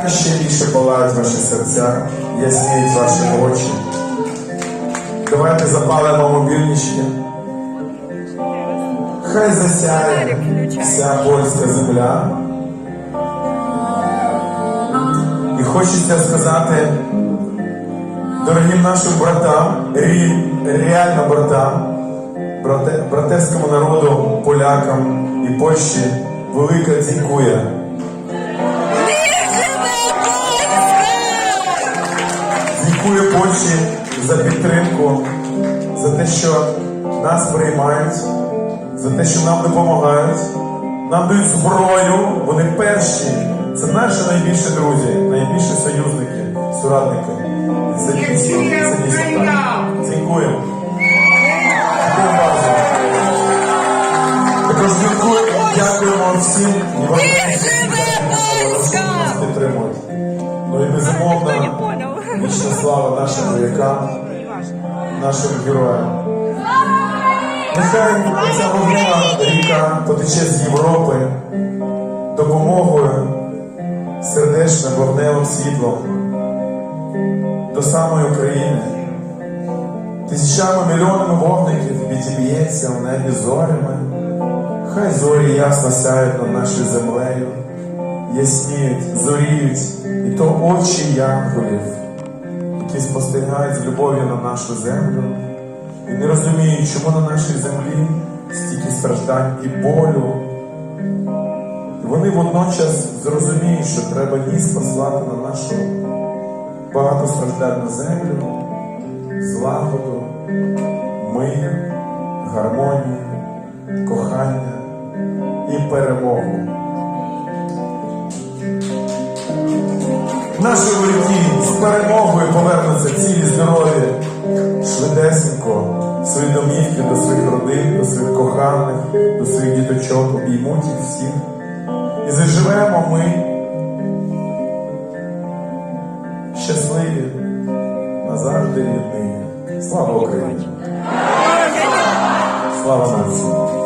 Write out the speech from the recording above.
Хай ще більше палають ваші серця, ясніють ваші очі. Давайте запалимо мобільнички. Хай засяє вся польська земля. І хочеться сказати дорогим нашим братам, реально братам, брате, братерському народу, полякам і Польщі велике дякує. Дякую Польщі за підтримку, за те, що нас приймають, за те, що нам допомагають, нам дають зброю. Вони перші. Це наші найбільші друзі, найбільші союзники, соратники. Це дійсно, так. Дякуємо. Також дякую- дякуємо всім і вам підтримують. Ну і безумовно. Слава нашим воякам, нашим героям. Нехай ця вогнева ріка потече з Європи допомогою сердечним вогневим світлом до самої України. Тисячами мільйонами вогників відіб'ється в небі зорями. Хай зорі ясно сяють над нашою землею, ясніють, зоріють, і то очі янголів які спостерігають з любов'ю на нашу землю і не розуміють, чому на нашій землі стільки страждань і болю. І вони водночас зрозуміють, що треба ніс послати на нашу багатостраждальну землю, злагоду, мир, гармонію, кохання і перемогу. Наші перемогою повернуться цілі здорові, швидесенько, свої домівки до своїх родин, до своїх коханих, до своїх діточок, обіймуть їх всіх. І заживемо ми щасливі назавжди єдині. Слава Україні! Слава нації!